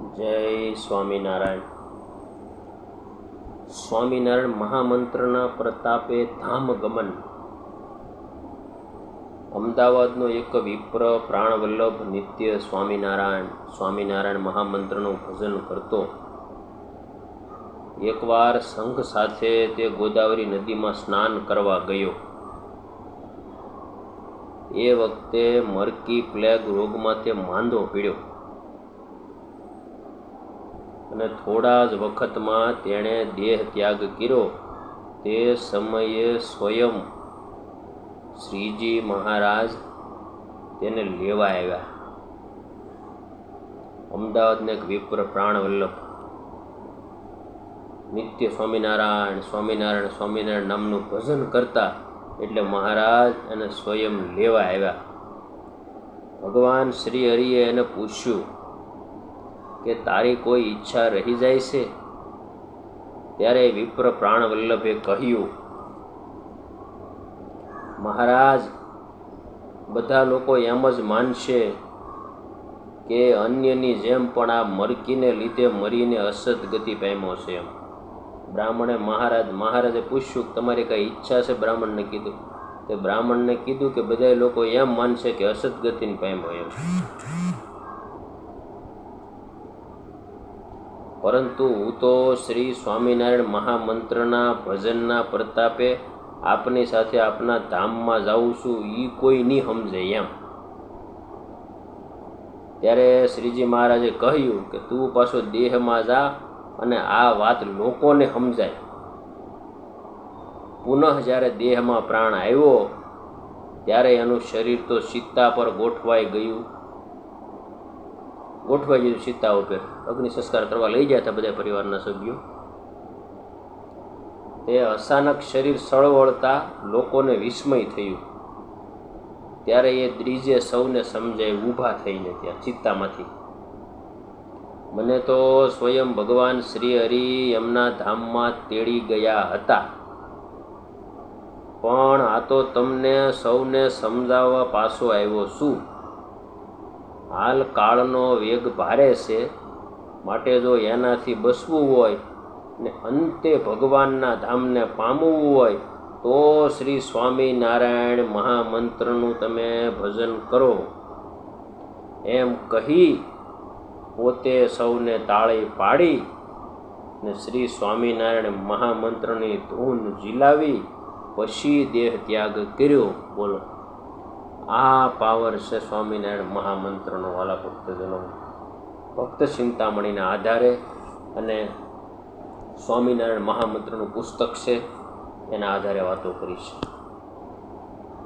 જય સ્વામિનારાયણ. સ્વામિનારાયણ મહામંત્રના પ્રતાપે ધામ ગમન. અમદાવાદનો એક વિપ્ર પ્રાણવલ્લભ નિત્ય સ્વામિનારાયણ સ્વામિનારાયણ મહામંત્રનું ભજન કરતો. એકવાર સંઘ સાથે તે ગોદાવરી નદીમાં સ્નાન કરવા ગયો. એ વખતે મરકી પ્લેગ રોગમાં તે માંદો પીડ્યો. અને થોડા જ વખતમાં તેણે દેહ ત્યાગ કર્યો. તે સમયે સ્વયં શ્રીજી મહારાજ તેને લેવા આવ્યા. અમદાવાદને એક વિપ્ર પ્રાણવલ્લભ. નિત્ય સ્વામિનારાયણ સ્વામિનારાયણ સ્વામિનારાયણ નામનું ભજન કરતા એટલે મહારાજ એને સ્વયં લેવા આવ્યા. ભગવાન શ્રી હરિએ એને પૂછ્યું કે તારી કોઈ ઈચ્છા રહી જાય છે? ત્યારે વિપ્ર પ્રાણવલ્લભે કહ્યું, મહારાજ, બધા લોકો એમ જ માનશે કે અન્યની જેમ પણ આ મરકીને લીધે મરીને અસદ ગતિ પામ્યો છે એમ. બ્રાહ્મણે મહારાજ, મહારાજે પૂછ્યું તમારી કઈ ઈચ્છા છે? બ્રાહ્મણને કીધું, તે બ્રાહ્મણને કીધું કે બધા લોકો એમ માનશે કે અસદ ગતિને પામ્યો એમ. પરંતુ હું તો શ્રી સ્વામિનારાયણ મહામંત્રના ભજનના પ્રતાપે આપની સાથે આપના ધામમાં જાઉં છું એ કોઈ નહીં સમજે એમ. ત્યારે શ્રીજી મહારાજે કહ્યું કે તું પાછો દેહમાં જા અને આ વાત લોકોને સમજાય. પુનઃ જ્યારે દેહમાં પ્રાણ આવ્યો, ત્યારે એનું શરીર તો સીતા પર ગોઠવાઈ ગયું. ગોઠવાઈ ગયું સીતા ઉપર. અગ્નિ સંસ્કાર કરવા લઈ ગયા હતા બધા પરિવારના સભ્યો. તે અચાનક શરીર સળવળતા લોકોને વિસ્મય થયું. ત્યારે એ દ્રીજે સૌને સમજાય ઊભા થઈને ત્યાં ચિત્તામાંથી. મને તો સ્વયં ભગવાન શ્રી હરિ એમના ધામમાં તેડી ગયા હતા. પણ આ તો તમને સૌને સમજાવવા પાછો આવ્યો છું. હાલ કાળનો વેગ ભારે છે. માટે જો એનાથી બસવું હોય ને અંતે ભગવાનના ધામને પામવું હોય, તો શ્રી સ્વામિનારાયણ મહામંત્રનું તમે ભજન કરો. એમ કહી પોતે સૌને તાળી પાડી ને શ્રી સ્વામિનારાયણ મહામંત્રની ધૂન ઝીલાવી, પછી દેહ ત્યાગ કર્યો. બોલો. આ પાવર છે સ્વામિનારાયણ મહામંત્રનો વાલા ભક્તજનો ભક્ત ચિંતામણીના આધારે અને સ્વામિનારાયણ મહામંત્રનું પુસ્તક છે, એના આધારે વાતો કરી છે.